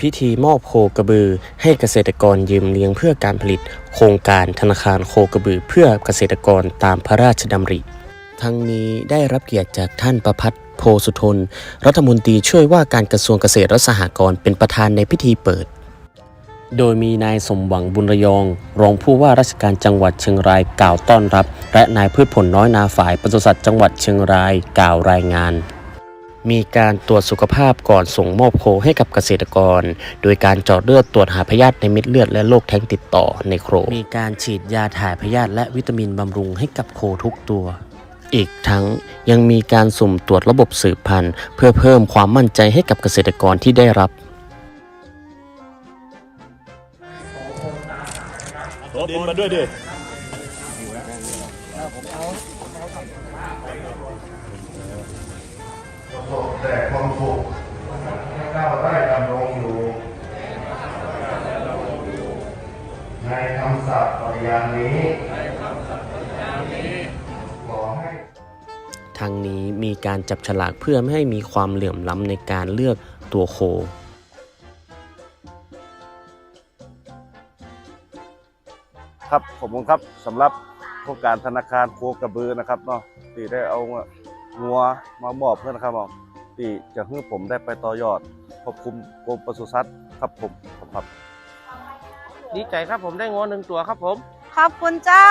พิธีมอบโคกระบือ ให้เกษตรกรยืมเลี้ยงเพื่อการผลิต โครงการธนาคารโคกระบือเพื่อเกษตรกรตามพระราชดำริ ทั้งนี้ได้รับเกียรติจากท่านประพัฒน์โพสุทน รัฐมนตรีช่วยว่าการกระทรวงเกษตรและสหกรณ์เป็นประธานในพิธีเปิด โดยมีนายสมหวังบุญระยอง รองผู้ว่าราชการจังหวัดเชียงรายกล่าวต้อนรับ และนายพืชผลน้อยนาฝ่ายปศุสัตว์จังหวัดเชียงรายกล่าวรายงาน มีการตรวจสุขภาพก่อนส่งมอบโคให้กับเกษตรกร โดยการเจาะเลือดตรวจหาพยาธิในเม็ดเลือดและโรคแท้งติดต่อในโค มีการฉีดยาถ่ายพยาธิและวิตามินบำรุงให้กับโคทุกตัว อีกทั้งยังมีการสุ่มตรวจระบบสืบพันธุ์ เพื่อเพิ่มความมั่นใจให้กับเกษตรกรที่ได้รับดินมาด้วยดิ ในคำสัตย์ปฏิญาณนี้ขอให้ทางนี้มีการจับฉลากเพื่อไม่ให้มีความเหลื่อมล้ำในการเลือกตัวโค ครับผมครับสำหรับโครงการธนาคารโคกระบือนะครับเนาะที่ได้เอางัวมามอบเพื่อนนะครับผมที่จะให้ผมได้ไปต่อยอดควบคุมกรมปศุสัตว์ครับผมครับ ดีใจครับผมได้งอหนึ่งตัวครับผม ขอบคุณเจ้า